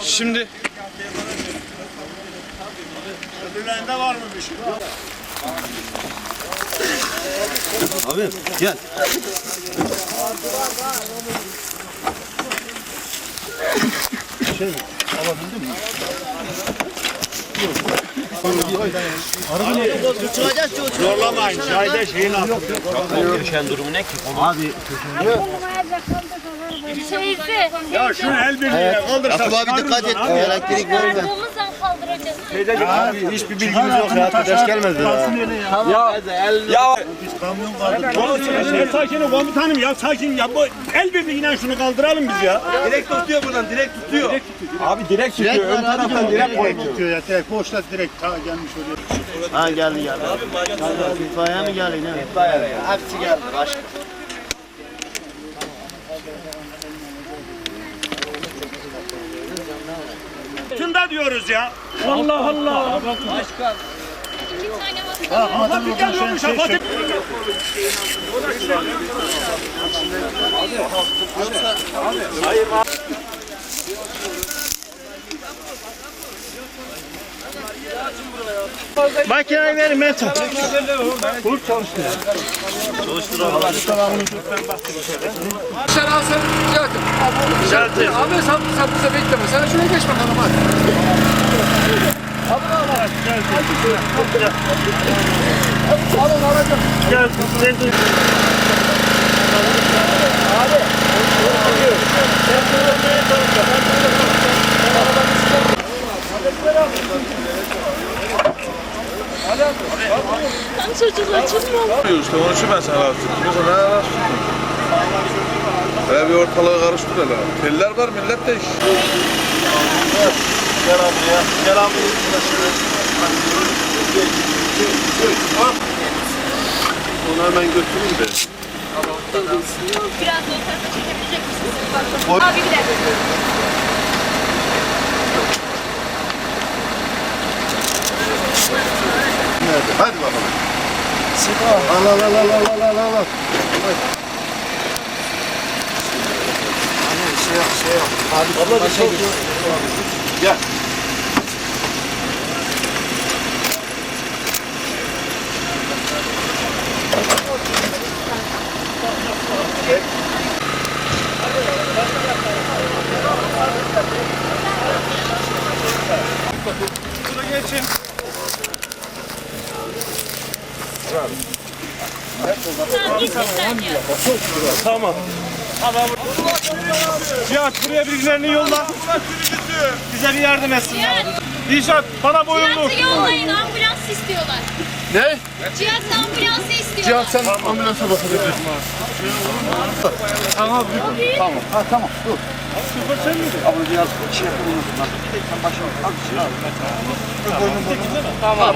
Şimdi Öbürlerinde var mı bir şey? Abi gel. Zorlamayın. Çayda şeyin altında. Görüşen durumu ne ki? Abi Teyze. Ya şunu el birliğiyle kaldırsak. Yusuf abi dikkat et. Elektrik kaldıracağız. Abi hiçbir bilgimiz yok ya. Ders gelmedi daha. Ya sakin ol komutanım ya sakin ya. El birliğiyle şunu kaldıralım biz ya. Direkt tutuyor buradan. Direkt tutuyor. Abi direkt tutuyor. Ön taraftan direkt koyuyor. Tutuyor ya direkt boşta direkt ta gelmiş oraya. Ha geldi geldi. İtfaiye mi geldi? Ne? İtfaiye. Hepsi geldi. Başka. Şunda diyoruz ya. Allah Allah. Tane var. Fatih geliyormuş ha Fatih. Makineyi verin ben tak. Sen al sen düzeltin. Abi sen sen bize bekleme. Sen şuraya geç bakalım hadi. Alın alacağım. Çocuk açılmıyor. İşte onun için ben sana araştırdım. Yoksa ne araştırdın? Hele bir ortalığı karıştır hele. Teller var millet de iş. Gel abi ya. Gel abi. Onu hemen götüreyim de. Biraz da o tarafa çekebilecek misiniz? Abi bir dakika. Nerede? Hadi bakalım. Al al al al al al al al. Gel. Tamam git sen ya. Cihat buraya birilerini yolla. Bize bir yardım etsin. Cihat, Dişat bana boyunlu. Cihat'ı yollayın ambulans istiyorlar. Ne? Cihat ambulansı istiyorlar. Cihat sen ambulansa bakabilirsin. Tamam ha tamam dur. Ama biraz şey yapalım. Sen başla. Al şey al. Tamam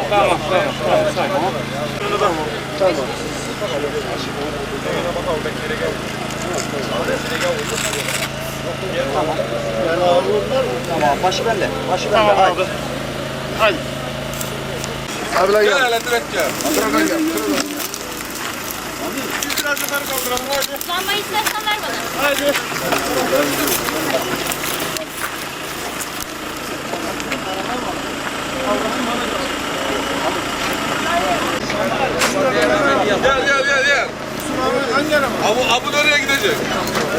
başı bende. Başı bende. Hadi. Abiler Gel gel. hele direkt gel. Sıradan gel. Biraz yukarı kaldıralım hadi. Lambayı istersen ver bana. Hadi. Gel gel gel gel. Abu, nereye gidecek?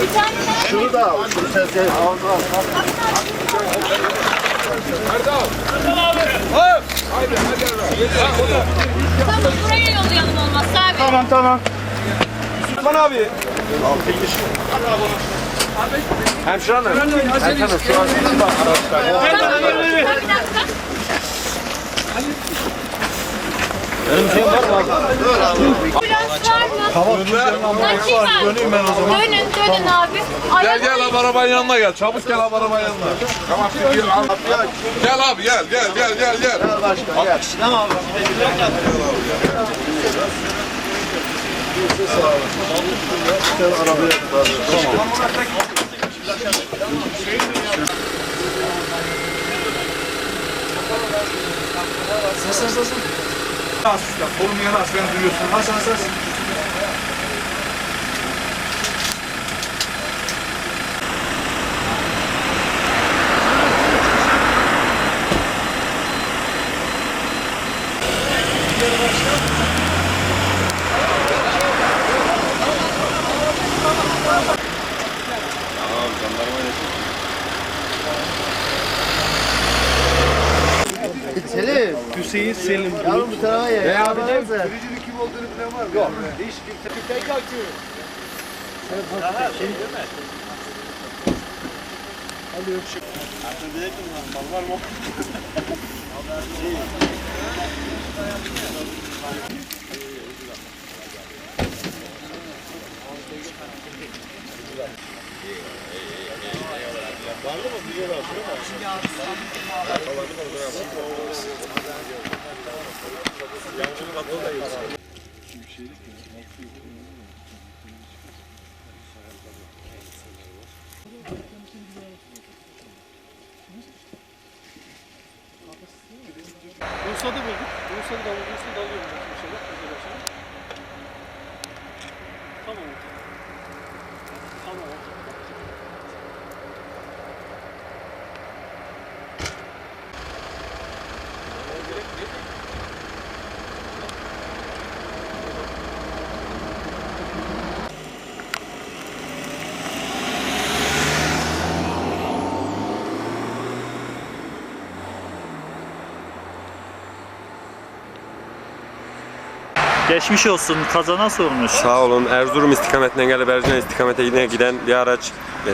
Bir tane daha. Şunu da al. Şunu sen sen al. al. Tamam buraya yollayalım olmazsa abi. Tamam tamam. Osman abi. Hemşire hanım. Hemşire hanım şu an ver ver. Bir dakika. Ambulans var mı? Tamam. Nakil var. Döneyim ben o zaman. Dönün dönün abi. Gel gel abi arabanın yanına gel. Çabuk gel abi arabanın yanına. Tamam gel. Gel abi gel gel gel gel gel. Gel başka gel. Tamam abi. Sen arabaya tut. Kolum yana as beni duyuyorsun. As as as. Tamam jandarmayla Selim. Hüseyin Selim. Yavrum bu tarafa ya. Ne yapacağız? Sürücünün kim olduğunu bilen var mı? Yok. Hiç kimse. Bir tek kalkıyor. Daha şey değil mi? Hadi yok şey. Artık diyecek mi lan? Bal var mı? Şey. Bursa'da bulduk. Bursa'da da Bursa'da alıyorum. İnşallah. Tamam. Tamam. Geçmiş olsun. Kaza nasıl olmuş? Sağ olun. Erzurum istikametinden gelip Erzincan istikametine giden bir araç e,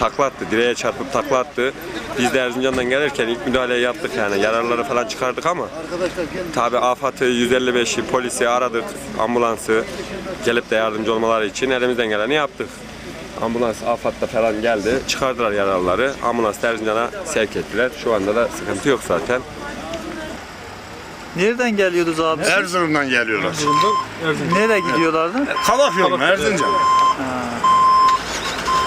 takla attı. Direğe çarpıp takla attı. Biz de Erzincan'dan gelirken ilk müdahaleyi yaptık yani. Yararları falan çıkardık ama tabi AFAD'ı, 155'i, polisi aradık. Ambulansı gelip de yardımcı olmaları için elimizden geleni yaptık. Ambulans AFAD'da falan geldi. Çıkardılar yaralıları. Ambulans Erzincan'a sevk ettiler. Şu anda da sıkıntı yok zaten. Nereden geliyordunuz abi? Erzurum'dan geliyorlar. Nereye gidiyorlardı? Kalafyolu, Erzincan.